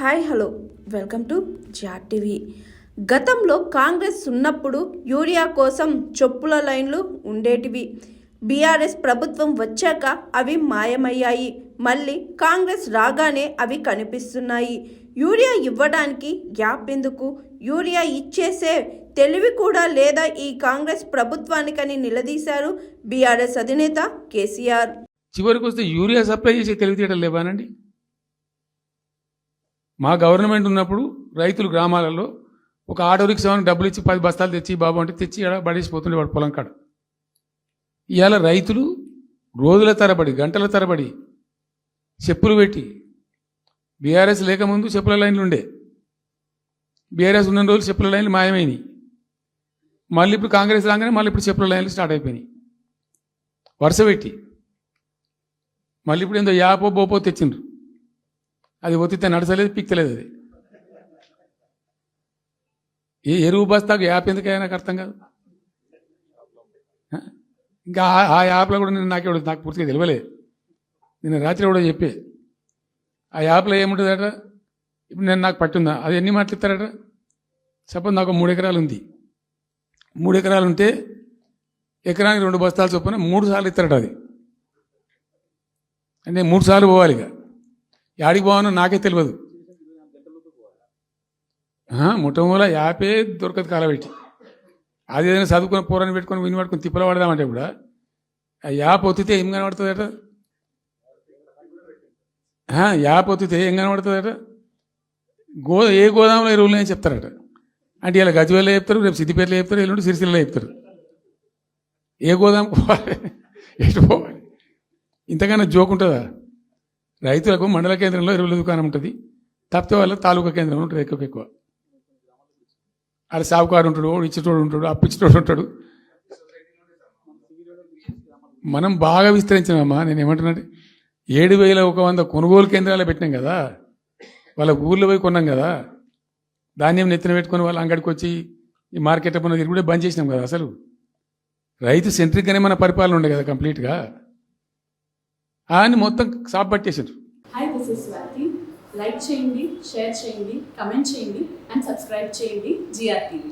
Hi hello. Welcome to జాట్ TV. గతంలో కాంగ్రెస్ ఉన్నప్పుడు యూరియా కోసం చొప్పుల లైన్లు ఉండేటివి. బీఆర్ఎస్ ప్రభుత్వం వచ్చాక అవి మాయమయ్యాయి. మళ్ళీ కాంగ్రెస్ రాగానే అవి కనిపిస్తున్నాయి. యూరియా ఇవ్వడానికి గ్యాప్ ఎందుకు? యూరియా ఇచ్చేసే తెలివి కూడా లేదా ఈ కాంగ్రెస్ ప్రభుత్వానికని నిలదీశారు బీఆర్ఎస్ అధినేత కేసీఆర్. చివరికి వస్తే యూరియా సప్లై చేసే తెలివితేటలు లేవానండి మా గవర్నమెంట్ ఉన్నప్పుడు రైతులు గ్రామాలలో ఒక ఆటో రిక్షాని డబ్బులు ఇచ్చి పది బస్తాలు తెచ్చి బాబు అంటే తెచ్చి ఆడ పడేసిపోతుండే వాడు పొలం కాడ. ఇవాళ రైతులు రోజుల తరబడి గంటల తరబడి చెప్పులు పెట్టి బీఆర్ఎస్ లేకముందు చెప్పుల లైన్లు ఉండే. బీఆర్ఎస్ ఉన్న రోజులు చెప్పుల లైన్లు మాయమైనవి మళ్ళీ ఇప్పుడు కాంగ్రెస్ రాగానే మళ్ళీ ఇప్పుడు చెప్పుల లైన్లు స్టార్ట్ అయిపోయినాయి. వరుస పెట్టి. మళ్ళీ ఇప్పుడు ఏందో యాపో బోపో తెచ్చిండ్రు. అది ఒత్తితే నడచలేదు పిక్కలేదు అది. ఏ ఎరువు బస్తాకు యాప్ ఎందుకైనా నాకు అర్థం కాదు? ఇంకా ఆ- యాప్లో కూడా నేను నాకు కూడా- నాకు పూర్తిగా తెలియలే నేను రాత్రి కూడా చెప్పే. ఆ యాప్లో ఏముంటుందట? ఇప్పుడు నేను నాకు పట్టుందా? అది ఎన్ని మాటలు ఇస్తారట సపోజ్ నాకు మూడు ఎకరాలు ఉంది. మూడు ఎకరాలు ఉంటే ఎకరానికి రెండు బస్తాలు చొప్పున మూడు సార్లు ఇస్తారట అది. అంటే మూడు సార్లు పోవాలి ఇక. యాడికి పోవాలో నాకే తెలియదు ముట్టమూల యాపే దొరకదు కాలబెట్టి. అది ఏదైనా చదువుకుని పూరని పెట్టుకొని విని పట్టుకొని తిప్పలు పడదామంటే కూడా ఆ యాప్ ఒత్తితే ఏం కనబడుతుందట? ఆ, యాప్ ఒత్తితే ఏం కనబడుతుందట? గో ఏ గోదాంలో ఎరువులు అని చెప్తారట. అంటే ఇలా గజ్వేల్లో చెప్తారు రేపు సిద్దిపేటలో చెప్తారు ఎల్లుండి సిరిసిల్లలో చెప్తారు. ఏ గోదాం పోవాలి? ఎటు పోవాలి? ఇంతకన్నా జోక్ ఉంటుందా? రైతులకు మండల కేంద్రంలో ఎరువుల దుకాణం ఉంటుంది. తప్పితే వాళ్ళ తాలూకా కేంద్రంలో ఉంటుంది ఎక్కువ ఎక్కువ. ఆడ సావుకారు ఉంటాడు ఓడు ఇచ్చేటోడు ఉంటాడు అప్పిచ్చేటోడు ఉంటాడు. మనం బాగా విస్తరించామమ్మా నేను ఏమంటున్నానంటే ఏడు వేల ఒక వంద కొనుగోలు కేంద్రాలు పెట్టినాం కదా. వాళ్ళ ఊర్లో పోయి కొన్నాం కదా. ధాన్యం నెత్తిన పెట్టుకొని వాళ్ళ అంగడికి వచ్చి ఈ మార్కెట్ పనులు కూడా బంద్ చేసినాం కదా అసలు. రైతు సెంట్రిక్గానే మన పరిపాలన ఉండే కదా కంప్లీట్గా. అని మొత్తం సాప్ పట్టేసారు hi this is Swathi like చేయండి షేర్ చేయండి కమెంట్ చేయండి అండ్ సబ్స్క్రైబ్ చేయండి జిఆర్టీవీ